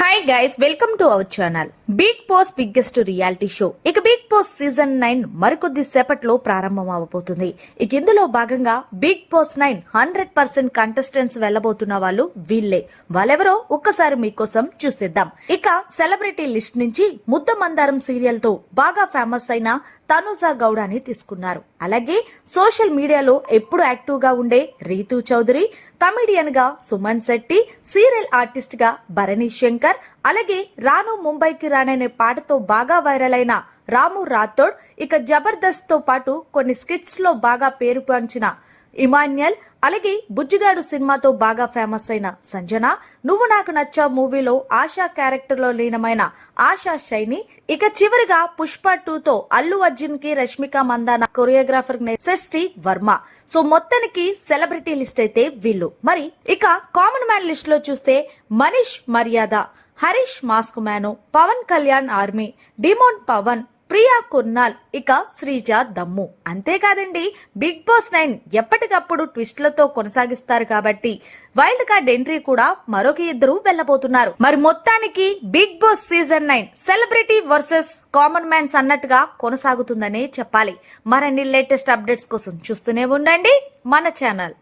Hi guys welcome to our channel Bigg Boss biggest reality show ఇక Bigg Boss season nine మరికొద్ది సేపట్లో ప్రారంభం అవబోతుంది. ఇక ఇందులో భాగంగా Bigg Boss nine hundred percent contestants వెళ్ళబోతున్న వాళ్ళు వీళ్ళే. వాళ్ళెవరో ఒక్కసారి మీకోసం చూసేద్దాం. ఇక సెలబ్రిటీ లిస్ట్ నుంచి ముద్ద మందారం సీరియల్తో బాగా ఫేమస్ అయిన తనుజా గౌడాని తీసుకున్నారు. అలాగే సోషల్ మీడియాలో ఎప్పుడు యాక్టివ్గా ఉండే రీతు చౌదరి కమెడియన్గా సుమన్ శెట్టి సీరియల్ ఆర్టిస్ట్గా భరణి శంకర్ అలాగే రాను ముంబైకి రాననే పాటతో బాగా వైరల్ అయిన రాము రాథోడ్ ఇక జబర్దస్త్తో పాటు కొన్ని స్కిట్స్లో బాగా పేరు పంచిన ఇమాన్యల్ అలాగే బుజ్జిగాడు సినిమాతో బాగా ఫేమస్ అయిన సంజన నువ్వు నాకు నచ్చా మూవీలో ఆశా క్యారెక్టర్లో లీనమైన ఆశా షైని ఇక చివరిగా పుష్ప టూతో అల్లు అర్జున్కి రష్మిక మందాన కొరియోగ్రాఫర్ షష్ఠి వర్మ. సో మొత్తానికి సెలబ్రిటీ లిస్ట్ అయితే వీళ్ళు. మరి ఇక కామన్ మ్యాన్ లిస్ట్లో చూస్తే Manish Maryada Harish mask man Pawan Kalyan army demon Pawan Priya కుర్నాల్ ఇక శ్రీజ దమ్ము. అంతేకాదండి బిగ్ బాస్ నైన్ ఎప్పటికప్పుడు ట్విస్ట్లతో కొనసాగిస్తారు కాబట్టి వైల్డ్ కార్డ్ ఎంట్రీ కూడా మరొక ఇద్దరు వెళ్ళబోతున్నారు. మరి మొత్తానికి Bigg Boss season nine celebrity versus common mans అన్నట్టుగా కొనసాగుతుందనే చెప్పాలి. మరిన్ని లేటెస్ట్ అప్డేట్స్ కోసం చూస్తూనే ఉండండి మన ఛానల్.